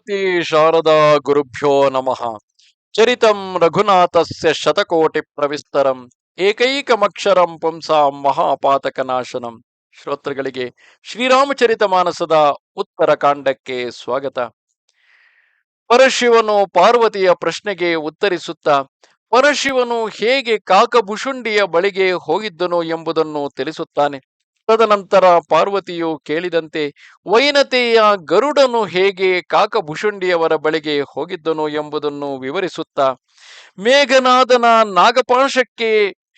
ಶ್ರೀಮತಿ ಶಾರದಾ ಗುರುಭ್ಯೋ ನಮಃ. ಚರಿತಂ ರಘುನಾಥಸ್ಯ ಶತಕೋಟಿ ಪ್ರವಿಸ್ತರಂ. ಏಕೈಕಮಕ್ಷರಂ ಪುಂಸಾಂ ಮಹಾಪಾತಕನಾಶನಂ. ಶ್ರೋತೃಗಳಿಗೆ ಶ್ರೀರಾಮಚರಿತ ಮಾನಸದ ಉತ್ತರ ಕಾಂಡಕ್ಕೆ ಸ್ವಾಗತ. ಪರಶಿವನು ಪಾರ್ವತಿಯ ಪ್ರಶ್ನೆಗೆ ಉತ್ತರಿಸುತ್ತಾ, ಪರಶಿವನು ಹೇಗೆ ಕಾಕಭುಷುಂಡಿಯ ಬಳಿಗೆ ಹೋಗಿದ್ದನು ಎಂಬುದನ್ನು ತಿಳಿಸುತ್ತಾನೆ. ತದನಂತರ ಪಾರ್ವತಿಯು ಕೇಳಿದಂತೆ, ವೈನತೆಯ ಗರುಡನು ಹೇಗೆ ಕಾಕಭುಷುಂಡಿಯವರ ಬಳಿಗೆ ಹೋಗಿದ್ದನು ಎಂಬುದನ್ನು ವಿವರಿಸುತ್ತಾ, ಮೇಘನಾದನ ನಾಗಪಾಶಕ್ಕೆ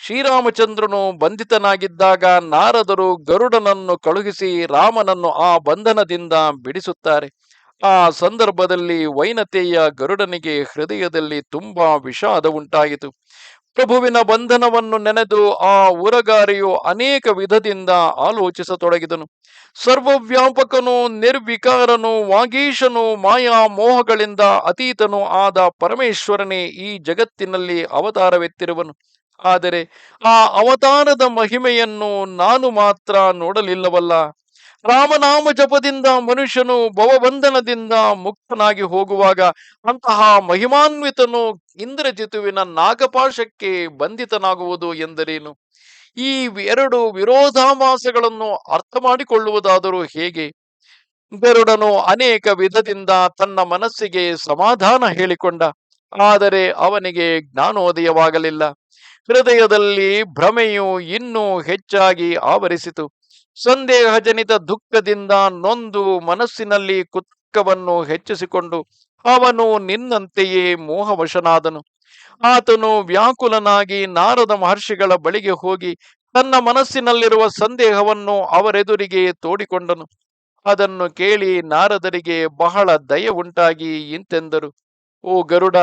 ಶ್ರೀರಾಮಚಂದ್ರನು ಬಂಧಿತನಾಗಿದ್ದಾಗ ನಾರದರು ಗರುಡನನ್ನು ಕಳುಹಿಸಿ ರಾಮನನ್ನು ಆ ಬಂಧನದಿಂದ ಬಿಡಿಸುತ್ತಾರೆ. ಆ ಸಂದರ್ಭದಲ್ಲಿ ವೈನತೆಯ ಗರುಡನಿಗೆ ಹೃದಯದಲ್ಲಿ ತುಂಬಾ ವಿಷಾದ ಉಂಟಾಯಿತು ಪ್ರಭುವಿನ ಬಂಧನವನ್ನು ನೆನೆದು ಆ ಉರಗಾರಿಯು ಅನೇಕ ವಿಧದಿಂದ ಆಲೋಚಿಸತೊಡಗಿದನು. ಸರ್ವವ್ಯಾಪಕನು, ನಿರ್ವಿಕಾರನು, ವಾಗೀಶನು, ಮಾಯಾ ಮೋಹಗಳಿಂದ ಅತೀತನು ಆದ ಪರಮೇಶ್ವರನೇ ಈ ಜಗತ್ತಿನಲ್ಲಿ ಅವತಾರವೆತ್ತಿರುವನು. ಆದರೆ ಆ ಅವತಾರದ ಮಹಿಮೆಯನ್ನು ನಾನು ಮಾತ್ರ ನೋಡಲಿಲ್ಲವಲ್ಲ. ರಾಮನಾಮ ಜಪದಿಂದ ಮನುಷ್ಯನು ಭವಬಂಧನದಿಂದ ಮುಕ್ತನಾಗಿ ಹೋಗುವಾಗ ಅಂತಹ ಮಹಿಮಾನ್ವಿತನು ಇಂದ್ರಜಿತುವಿನ ನಾಗಪಾಶಕ್ಕೆ ಬಂಧಿತನಾಗುವುದು ಎಂದರೇನು? ಈ ಎರಡು ವಿರೋಧಾಭಾಸಗಳನ್ನು ಅರ್ಥ ಮಾಡಿಕೊಳ್ಳುವುದಾದರೂ ಹೇಗೆ? ಗರುಡನು ಅನೇಕ ವಿಧದಿಂದ ತನ್ನ ಮನಸ್ಸಿಗೆ ಸಮಾಧಾನ ಹೇಳಿಕೊಂಡ, ಆದರೆ ಅವನಿಗೆ ಜ್ಞಾನೋದಯವಾಗಲಿಲ್ಲ. ಹೃದಯದಲ್ಲಿ ಭ್ರಮೆಯು ಇನ್ನೂ ಹೆಚ್ಚಾಗಿ ಆವರಿಸಿತು. ಸಂದೇಹಜನಿತ ದುಃಖದಿಂದ ನೊಂದು ಮನಸ್ಸಿನಲ್ಲಿ ಕುತ್ಕವನ್ನು ಹೆಚ್ಚಿಸಿಕೊಂಡು ಅವನು ನಿನ್ನಂತೆಯೇ ಮೋಹವಶನಾದನು. ಆತನು ವ್ಯಾಕುಲನಾಗಿ ನಾರದ ಮಹರ್ಷಿಗಳ ಬಳಿಗೆ ಹೋಗಿ ತನ್ನ ಮನಸ್ಸಿನಲ್ಲಿರುವ ಸಂದೇಹವನ್ನು ಅವರೆದುರಿಗೆ ತೋಡಿಕೊಂಡನು. ಅದನ್ನು ಕೇಳಿ ನಾರದರಿಗೆ ಬಹಳ ದಯ ಉಂಟಾಗಿ ಇಂತೆಂದರು. ಓ ಗರುಡ,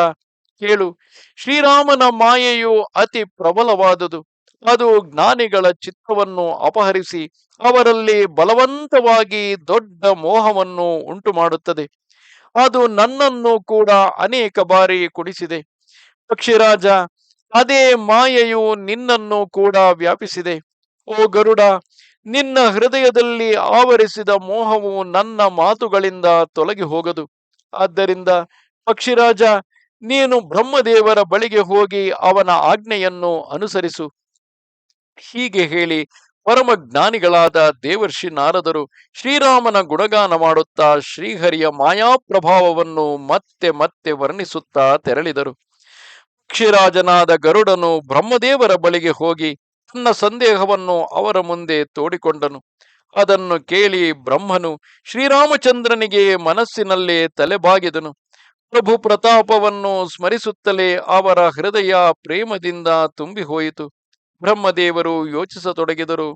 ಕೇಳು, ಶ್ರೀರಾಮನ ಮಾಯೆಯು ಅತಿ ಪ್ರಬಲವಾದುದು. ಅದು ಜ್ಞಾನಿಗಳ ಚಿತ್ತವನ್ನು ಅಪಹರಿಸಿ ಅವರಲ್ಲಿ ಬಲವಂತವಾಗಿ ದೊಡ್ಡ ಮೋಹವನ್ನು ಉಂಟು ಮಾಡುತ್ತದೆ ಅದು ನನ್ನನ್ನು ಕೂಡ ಅನೇಕ ಬಾರಿ ಕುಡಿಸಿದೆ. ಪಕ್ಷಿರಾಜ, ಅದೇ ಮಾಯೆಯು ನಿನ್ನನ್ನು ಕೂಡ ವ್ಯಾಪಿಸಿದೆ. ಓ ಗರುಡ, ನಿನ್ನ ಹೃದಯದಲ್ಲಿ ಆವರಿಸಿದ ಮೋಹವು ನನ್ನ ಮಾತುಗಳಿಂದ ತೊಲಗಿ ಹೋಗದು ಆದ್ದರಿಂದ ಪಕ್ಷಿರಾಜ, ನೀನು ಬ್ರಹ್ಮದೇವರ ಬಳಿಗೆ ಹೋಗಿ ಅವನ ಆಜ್ಞೆಯನ್ನು ಅನುಸರಿಸು. ಹೀಗೆ ಹೇಳಿ ಪರಮ ಜ್ಞಾನಿಗಳಾದ ದೇವರ್ಷಿ ನಾರದರು ಶ್ರೀರಾಮನ ಗುಣಗಾನ ಮಾಡುತ್ತಾ ಶ್ರೀಹರಿಯ ಮಾಯಾಪ್ರಭಾವವನ್ನು ಮತ್ತೆ ಮತ್ತೆ ವರ್ಣಿಸುತ್ತಾ ತೆರಳಿದರು. ಪಕ್ಷಿರಾಜನಾದ ಗರುಡನು ಬ್ರಹ್ಮದೇವರ ಬಳಿಗೆ ಹೋಗಿ ತನ್ನ ಸಂದೇಹವನ್ನು ಅವರ ಮುಂದೆ ತೋಡಿಕೊಂಡನು. ಅದನ್ನು ಕೇಳಿ ಬ್ರಹ್ಮನು ಶ್ರೀರಾಮಚಂದ್ರನಿಗೆ ಮನಸ್ಸಿನಲ್ಲೇ ತಲೆಬಾಗಿದನು. ಪ್ರಭು ಪ್ರತಾಪವನ್ನು ಸ್ಮರಿಸುತ್ತಲೇ ಅವರ ಹೃದಯ ಪ್ರೇಮದಿಂದ ತುಂಬಿ ಹೋಯಿತು ಬ್ರಹ್ಮದೇವರು ಯೋಚಿಸತೊಡಗಿದರು.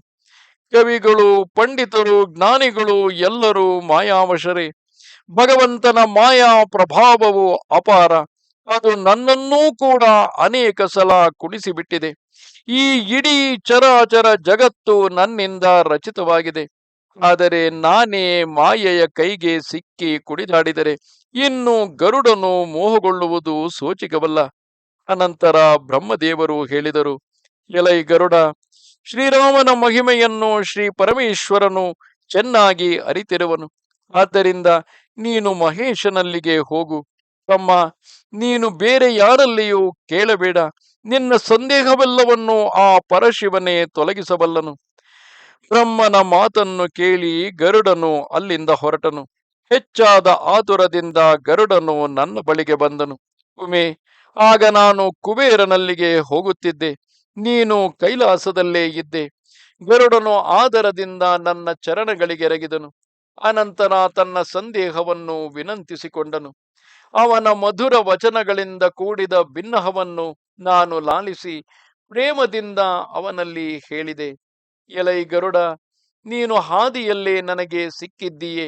ಕವಿಗಳು, ಪಂಡಿತರು, ಜ್ಞಾನಿಗಳು ಎಲ್ಲರೂ ಮಾಯಾವಶರೇ. ಭಗವಂತನ ಮಾಯಾ ಪ್ರಭಾವವು ಅಪಾರ. ಅದು ನನ್ನನ್ನೂ ಕೂಡ ಅನೇಕ ಸಲ ಕುಡಿಸಿಬಿಟ್ಟಿದೆ ಈ ಇಡೀ ಚರಾಚರ ಜಗತ್ತು ನನ್ನಿಂದ ರಚಿತವಾಗಿದೆ. ಆದರೆ ನಾನೇ ಮಾಯೆಯ ಕೈಗೆ ಸಿಕ್ಕಿ ಕುಡಿದಾಡಿದರೆ ಇನ್ನು ಗರುಡನು ಮೋಹಗೊಳ್ಳುವುದು ಸೋಚಿಕವಲ್ಲ ಅನಂತರ ಬ್ರಹ್ಮದೇವರು ಹೇಳಿದರು ಎಲೈ ಗರುಡ. ಶ್ರೀರಾಮನ ಮಹಿಮೆಯನ್ನು ಶ್ರೀ ಪರಮೇಶ್ವರನು ಚೆನ್ನಾಗಿ ಅರಿತಿರುವನು. ಆದ್ದರಿಂದ ನೀನು ಮಹೇಶನಲ್ಲಿಗೆ ಹೋಗು. ತಮ್ಮ, ನೀನು ಬೇರೆ ಯಾರಲ್ಲಿಯೂ ಕೇಳಬೇಡ. ನಿನ್ನ ಸಂದೇಹವೆಲ್ಲವನ್ನು ಆ ಪರಶಿವನೇ ತೊಲಗಿಸಬಲ್ಲನು. ಬ್ರಹ್ಮನ ಮಾತನ್ನು ಕೇಳಿ ಗರುಡನು ಅಲ್ಲಿಂದ ಹೊರಟನು. ಹೆಚ್ಚಾದ ಆತುರದಿಂದ ಗರುಡನು ನನ್ನ ಬಳಿಗೆ ಬಂದನು. ಉಮೆ, ಆಗ ನಾನು ಕುಬೇರನಲ್ಲಿಗೆ ಹೋಗುತ್ತಿದ್ದೆ. ನೀನು ಕೈಲಾಸದಲ್ಲೇ ಇದ್ದೆ. ಗರುಡನು ಆದರದಿಂದ ನನ್ನ ಚರಣಗಳಿಗೆರಗಿದನು ಅನಂತರ ತನ್ನ ಸಂದೇಹವನ್ನು ವಿನಂತಿಸಿಕೊಂಡನು. ಅವನ ಮಧುರ ವಚನಗಳಿಂದ ಕೂಡಿದ ಭಿನ್ನಹವನ್ನು ನಾನು ಲಾಲಿಸಿ ಪ್ರೇಮದಿಂದ ಅವನಲ್ಲಿ ಹೇಳಿದೆ. ಎಲೈ ಗರುಡ, ನೀನು ಹಾದಿಯಲ್ಲೇ ನನಗೆ ಸಿಕ್ಕಿದ್ದೀಯೇ.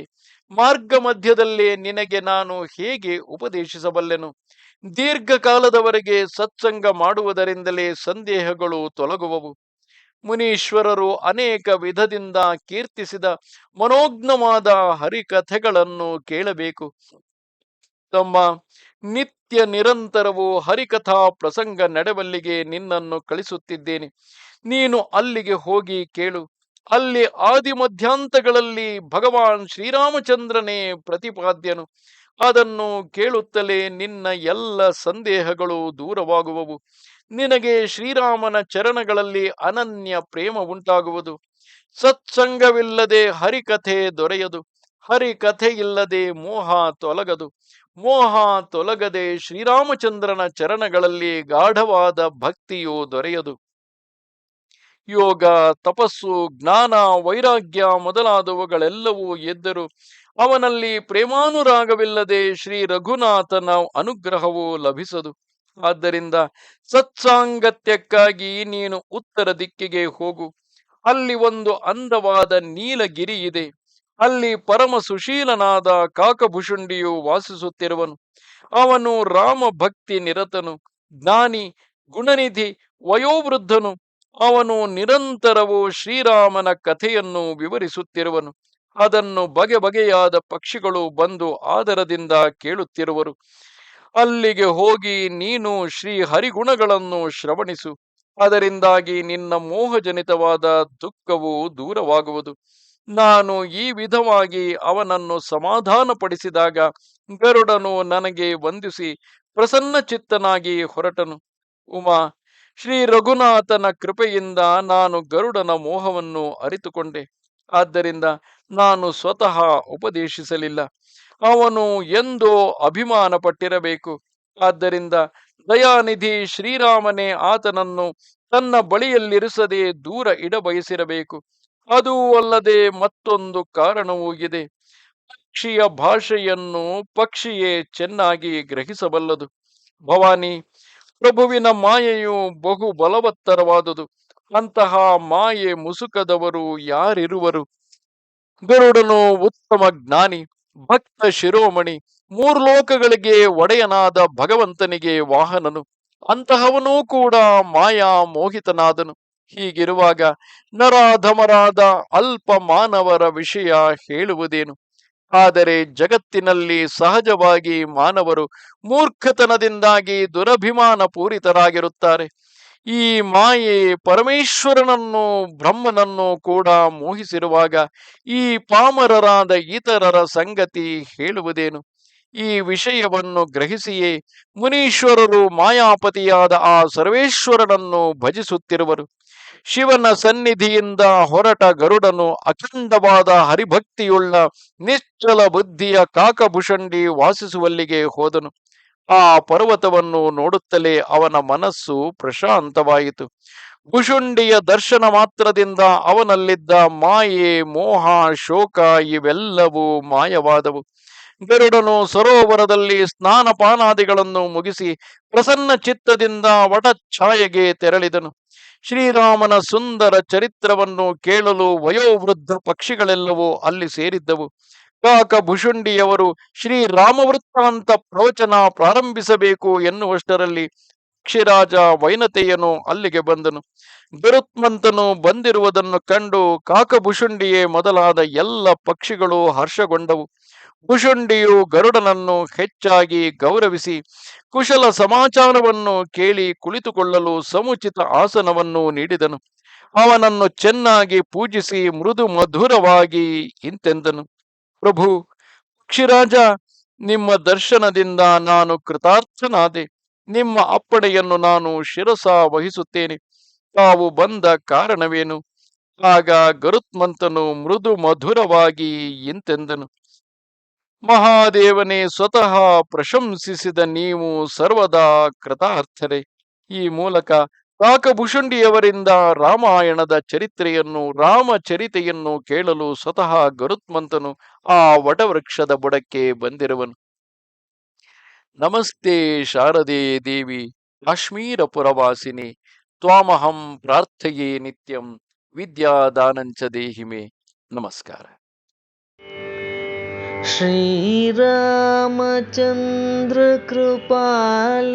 ಮಾರ್ಗ ಮಧ್ಯದಲ್ಲೇ ನಿನಗೆ ನಾನು ಹೇಗೆ ಉಪದೇಶಿಸಬಲ್ಲೆನು? ದೀರ್ಘಕಾಲದವರೆಗೆ ಸತ್ಸಂಗ ಮಾಡುವುದರಿಂದಲೇ ಸಂದೇಹಗಳು ತೊಲಗುವವು. ಮುನೀಶ್ವರರು ಅನೇಕ ವಿಧದಿಂದ ಕೀರ್ತಿಸಿದ ಮನೋಜ್ಞವಾದ ಹರಿಕಥೆಗಳನ್ನು ಕೇಳಬೇಕು. ತಮ್ಮ ನಿತ್ಯ ನಿರಂತರವು ಹರಿಕಥಾ ಪ್ರಸಂಗ ನಡೆವಲ್ಲಿಗೆ ನಿನ್ನನ್ನು ಕಳಿಸುತ್ತಿದ್ದೇನೆ. ನೀನು ಅಲ್ಲಿಗೆ ಹೋಗಿ ಕೇಳು. ಅಲ್ಲಿ ಆದಿ ಮಧ್ಯಾಂತಗಳಲ್ಲಿ ಭಗವಾನ್ ಶ್ರೀರಾಮಚಂದ್ರನೇ ಪ್ರತಿಪಾದ್ಯನು. ಅದನ್ನು ಕೇಳುತ್ತಲೇ ನಿನ್ನ ಎಲ್ಲ ಸಂದೇಹಗಳು ದೂರವಾಗುವವು. ನಿನಗೆ ಶ್ರೀರಾಮನ ಚರಣಗಳಲ್ಲಿ ಅನನ್ಯ ಪ್ರೇಮ ಉಂಟಾಗುವುದು. ಸತ್ಸಂಗವಿಲ್ಲದೆ ಹರಿಕಥೆ ದೊರೆಯದು. ಹರಿಕಥೆ ಇಲ್ಲದೆ ಮೋಹ ತೊಲಗದು. ಮೋಹ ತೊಲಗದೆ ಶ್ರೀರಾಮಚಂದ್ರನ ಚರಣಗಳಲ್ಲಿ ಗಾಢವಾದ ಭಕ್ತಿಯು ದೊರೆಯದು. ಯೋಗ, ತಪಸ್ಸು, ಜ್ಞಾನ, ವೈರಾಗ್ಯ ಮೊದಲಾದವುಗಳೆಲ್ಲವೂ ಎದ್ದರು ಅವನಲ್ಲಿ ಪ್ರೇಮಾನುರಾಗವಿಲ್ಲದೆ ಶ್ರೀ ರಘುನಾಥನ ಅನುಗ್ರಹವು ಲಭಿಸದು. ಆದ್ದರಿಂದ ಸತ್ಸಾಂಗತ್ಯಕ್ಕಾಗಿ ನೀನು ಉತ್ತರ ದಿಕ್ಕಿಗೆ ಹೋಗು. ಅಲ್ಲಿ ಒಂದು ಅಂದವಾದ ನೀಲಗಿರಿ ಇದೆ. ಅಲ್ಲಿ ಪರಮ ಸುಶೀಲನಾದ ಕಾಕಭುಷುಂಡಿಯು ವಾಸಿಸುತ್ತಿರುವನು. ಅವನು ರಾಮ ಭಕ್ತಿ ನಿರತನು. ಜ್ಞಾನಿ, ಗುಣನಿಧಿ, ವಯೋವೃದ್ಧನು. ಅವನು ನಿರಂತರವೂ ಶ್ರೀರಾಮನ ಕಥೆಯನ್ನು ವಿವರಿಸುತ್ತಿರುವನು. ಅದನ್ನು ಬಗೆ ಬಗೆಯಾದ ಪಕ್ಷಿಗಳು ಬಂದು ಆದರದಿಂದ ಕೇಳುತ್ತಿರುವರು. ಅಲ್ಲಿಗೆ ಹೋಗಿ ನೀನು ಶ್ರೀ ಹರಿಗುಣಗಳನ್ನು ಶ್ರವಣಿಸು. ಅದರಿಂದಾಗಿ ನಿನ್ನ ಮೋಹಜನಿತವಾದ ದುಃಖವು ದೂರವಾಗುವುದು. ನಾನು ಈ ವಿಧವಾಗಿ ಅವನನ್ನು ಸಮಾಧಾನಪಡಿಸಿದಾಗ ಗರುಡನು ನನಗೆ ವಂದಿಸಿ ಪ್ರಸನ್ನ ಚಿತ್ತನಾಗಿ ಹೊರಟನು. ಉಮಾ, ಶ್ರೀ ರಘುನಾಥನ ಕೃಪೆಯಿಂದ ನಾನು ಗರುಡನ ಮೋಹವನ್ನು ಅರಿತುಕೊಂಡೆ. ಆದ್ದರಿಂದ ನಾನು ಸ್ವತಃ ಉಪದೇಶಿಸಲಿಲ್ಲ. ಅವನು ಎಂದೋ ಅಭಿಮಾನ ಪಟ್ಟಿರಬೇಕು ಆದ್ದರಿಂದ ದಯಾನಿಧಿ ಶ್ರೀರಾಮನೇ ಆತನನ್ನು ತನ್ನ ಬಳಿಯಲ್ಲಿರಿಸದೆ ದೂರ ಇಡಬಯಸಿರಬೇಕು. ಅದೂ ಅಲ್ಲದೆ ಮತ್ತೊಂದು ಕಾರಣವೂ ಇದೆ. ಪಕ್ಷಿಯ ಭಾಷೆಯನ್ನು ಪಕ್ಷಿಯೇ ಚೆನ್ನಾಗಿ ಗ್ರಹಿಸಬಲ್ಲದು. ಭವಾನಿ, ಪ್ರಭುವಿನ ಮಾಯೆಯು ಬಹು ಬಲವತ್ತರವಾದುದು ಅಂತಹ ಮಾಯೆ ಮುಸುಕದವರು ಯಾರಿರುವರು? ಗರುಡನು ಉತ್ತಮ ಜ್ಞಾನಿ, ಭಕ್ತ ಶಿರೋಮಣಿ, ಮೂರು ಲೋಕಗಳಿಗೆ ಒಡೆಯನಾದ ಭಗವಂತನಿಗೆ ವಾಹನನು. ಅಂತಹವನೂ ಕೂಡ ಮಾಯಾ ಮೋಹಿತನಾದನು. ಹೀಗಿರುವಾಗ ನರಾಧಮರಾದ ಅಲ್ಪ ಮಾನವರ ವಿಷಯ ಹೇಳುವುದೇನು? ಆದರೆ ಜಗತ್ತಿನಲ್ಲಿ ಸಹಜವಾಗಿ ಮಾನವರು ಮೂರ್ಖತನದಿಂದಾಗಿ ದುರಭಿಮಾನ ಪೂರಿತರಾಗಿರುತ್ತಾರೆ ಈ ಮಾಯೆ ಪರಮೇಶ್ವರನನ್ನು, ಬ್ರಹ್ಮನನ್ನು ಕೂಡ ಮೋಹಿಸಿರುವಾಗ ಈ ಪಾಮರರಾದ ಇತರರ ಸಂಗತಿ ಹೇಳುವುದೇನು? ಈ ವಿಷಯವನ್ನು ಗ್ರಹಿಸಿಯೇ ಮುನೀಶ್ವರರು ಮಾಯಾಪತಿಯಾದ ಆ ಸರ್ವೇಶ್ವರನನ್ನು ಭಜಿಸುತ್ತಿರುವರು. ಶಿವನ ಸನ್ನಿಧಿಯಿಂದ ಹೊರಟ ಗರುಡನು ಅಖಂಡವಾದ ಹರಿಭಕ್ತಿಯುಳ್ಳ ನಿಶ್ಚಲ ಬುದ್ಧಿಯ ಕಾಕಭುಷಂಡಿ ವಾಸಿಸುವಲ್ಲಿಗೆ ಹೋದನು. ಆ ಪರ್ವತವನ್ನು ನೋಡುತ್ತಲೇ ಅವನ ಮನಸ್ಸು ಪ್ರಶಾಂತವಾಯಿತು. ಭುಷುಂಡಿಯ ದರ್ಶನ ಮಾತ್ರದಿಂದ ಅವನಲ್ಲಿದ್ದ ಮಾಯೆ, ಮೋಹ, ಶೋಕ ಇವೆಲ್ಲವೂ ಮಾಯವಾದವು. ಗರುಡನು ಸರೋವರದಲ್ಲಿ ಸ್ನಾನಪಾನಾದಿಗಳನ್ನು ಮುಗಿಸಿ ಪ್ರಸನ್ನ ಚಿತ್ತದಿಂದ ವಟಛಾಯೆಗೆ ತೆರಳಿದನು. ಶ್ರೀರಾಮನ ಸುಂದರ ಚರಿತ್ರವನ್ನು ಕೇಳಲು ವಯೋವೃದ್ಧ ಪಕ್ಷಿಗಳೆಲ್ಲವೂ ಅಲ್ಲಿ ಸೇರಿದ್ದವು. ಭುಷುಂಡಿಯವರು ಶ್ರೀರಾಮವೃತ್ತಾಂತ ಪ್ರವಚನ ಪ್ರಾರಂಭಿಸಬೇಕು ಎನ್ನುವಷ್ಟರಲ್ಲಿ ಪಕ್ಷಿರಾಜ ವೈನತೆಯನು ಅಲ್ಲಿಗೆ ಬಂದನು. ಗರುತ್ಮಂತನು ಬಂದಿರುವುದನ್ನು ಕಂಡು ಕಾಕಭುಷುಂಡಿಯೇ ಮೊದಲಾದ ಎಲ್ಲ ಪಕ್ಷಿಗಳು ಹರ್ಷಗೊಂಡವು. ಭುಷುಂಡಿಯು ಗರುಡನನ್ನು ಹೆಚ್ಚಾಗಿ ಗೌರವಿಸಿ ಕುಶಲ ಸಮಾಚಾರವನ್ನು ಕೇಳಿ ಕುಳಿತುಕೊಳ್ಳಲು ಸಮುಚಿತ ಆಸನವನ್ನು ನೀಡಿದನು. ಅವನನ್ನು ಚೆನ್ನಾಗಿ ಪೂಜಿಸಿ ಮೃದು ಮಧುರವಾಗಿ ಇಂತೆಂದನು. ಪ್ರಭು, ಪಕ್ಷಿರಾಜ, ನಿಮ್ಮ ದರ್ಶನದಿಂದ ನಾನು ಕೃತಾರ್ಥನಾದೆ. ನಿಮ್ಮ ಅಪ್ಪಣೆಯನ್ನು ನಾನು ಶಿರಸ ವಹಿಸುತ್ತೇನೆ. ತಾವು ಬಂದ ಕಾರಣವೇನು? ಆಗ ಗರುತ್ಮಂತನು ಮೃದು ಮಧುರವಾಗಿ ಇಂತೆಂದನು. ಮಹಾದೇವನೇ, ಸ್ವತಃ ಪ್ರಶಂಸಿಸಿದ ನೀವು ಸರ್ವದಾ ಕೃತಾರ್ಥರೇ. ಈ ಮೂಲಕ ಕಾಕಭುಷುಂಡಿಯವರಿಂದ ರಾಮಾಯಣದ ಚರಿತ್ರೆಯನ್ನು ರಾಮಚರಿತೆಯನ್ನು ಕೇಳಲು ಸ್ವತಃ ಗರುತ್ಮಂತನು ಆ ವಟವೃಕ್ಷದ ಬುಡಕ್ಕೆ ಬಂದಿರುವನು ನಮಸ್ತೆ ಶಾರದೆ ದೇವಿ ಕಾಶ್ಮೀರ ಪುರವಾಸಿನಿ ತ್ವಾಮಹಂ ಪ್ರಾರ್ಥಯೇ ನಿತ್ಯಂ ವಿದ್ಯಾದಾನಂಚ ದೇಹಿಮೆ ನಮಸ್ಕಾರ श्रीरामचन्द्र कृपाल